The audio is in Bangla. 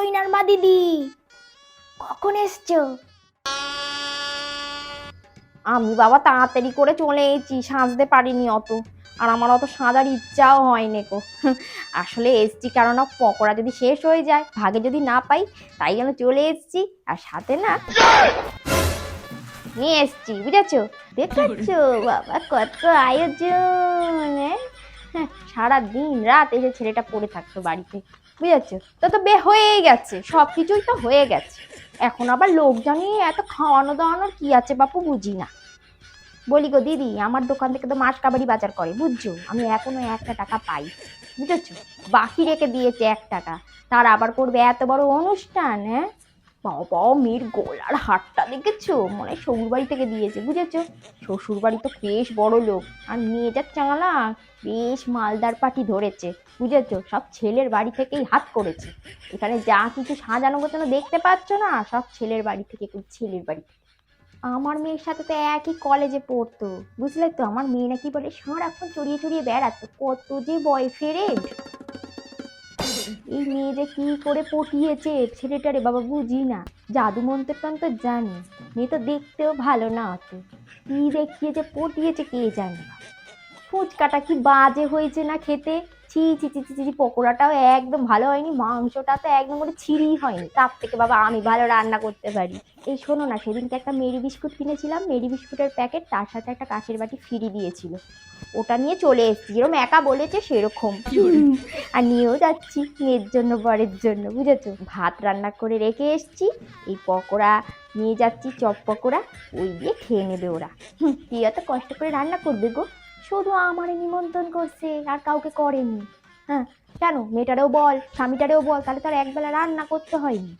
কইনার মা দিদি। কখন এসছো? আমি বাবা তাড়াতাড়ি করে চলে এসেছি, সাজতে পারিনি অত। আর আমার অত সাজার ইচ্ছাও হয়নি কো আসলে এসছি কেননা পকোড়া যদি শেষ হয়ে যায়, ভাগে যদি না পাই, তাই জন্য চলে এসছি। আর সাথে না, নিয়ে এসছি, বুঝেছ? দেখেছ? বাবা, কত আয়োজন হ্যাঁ? সারা দিন রাত এসে ছেলেটা পড়ে থাকতো বাড়িতে, বুঝেছ? তো তো বে, হয়েই গেছে সব কিছুই তো হয়ে গেছে। এখন আবার লোকজনই এত খাওয়ানো দাওয়ানোর কি আছে বাপু বুঝি না। বলি গো দিদি, আমার দোকান থেকে তো মাছ কাবাডি বাজার করে, বুঝছ? আমি এখনও একটা টাকা পাই, বুঝেছ? বাকি রেখে দিয়েছে এক টাকা, তার আবার করবে এত বড় অনুষ্ঠান হ্যাঁ? বাবা মেয়ের গলার হাটটা দেখেছ? মনে হয় শ্বশুর বাড়ি থেকে দিয়েছে, বুঝেছ? শ্বশুর বাড়ি তো বেশ বড় লোক, আর মেয়েটার চাঙালা বেশ মালদার পাটি ধরেছে, বুঝেছ? সব ছেলের বাড়ি থেকেই হাত করেছে। এখানে যা কিছু সাজানো গোছানো দেখতে পাচ্ছ না, সব ছেলের বাড়ি থেকে ছেলের বাড়ি আমার মেয়ের সাথে তো একই কলেজে পড়তো, বুঝলে তো? আমার মেয়ে নাকি বলে, সারাক্ষণ চড়িয়ে চড়িয়ে বেড়াতো কত যে বয়ফ্রেন্ড। এই মেয়ে যে কি করে পটিয়েছে? ছেলেটা রে বাবা, বুঝি না। জাদু মন্ত্র তো জানি। মেয়ে তো দেখতেও ভালো না অত। কি দেখিয়ে যে পটিয়েছে কে জানে। ফুচকাটা কি বাজে হয়েছে না খেতে? ছি ছি ছি ছি ছি পকোড়াটাও একদম ভালো হয়নি মাংসটা তো একদম করে ছিঁড়ি হয়নি তার থেকে বাবা আমি ভালো রান্না করতে পারি। এই শোনো না সেদিনকে একটা মেরি বিস্কুট কিনেছিলাম মেরি বিস্কুটের প্যাকেট তার সাথে একটা কাঁচের বাটি ফিরি দিয়েছিল। ওটা নিয়ে চলে এসেছি যেরকম একা বলেছে সেরকম। আর নিয়েও যাচ্ছি মেয়ের জন্য বরের জন্য বুঝেছ? ভাত রান্না করে রেখে এসেছি এই পকোড়া নিয়ে যাচ্ছি চপ পকোড়া ওই দিয়ে খেয়ে নেবে ওরা। কি এত কষ্ট করে রান্না করবে গো। শুধু আমারে নিমন্ত্রণ করছে, আর কাউকে করেনি। হ্যাঁ কেন মেয়েটারেও বল, স্বামীটারেও বল, তাহলে তার একবেলা রান্না করতে হয়নি।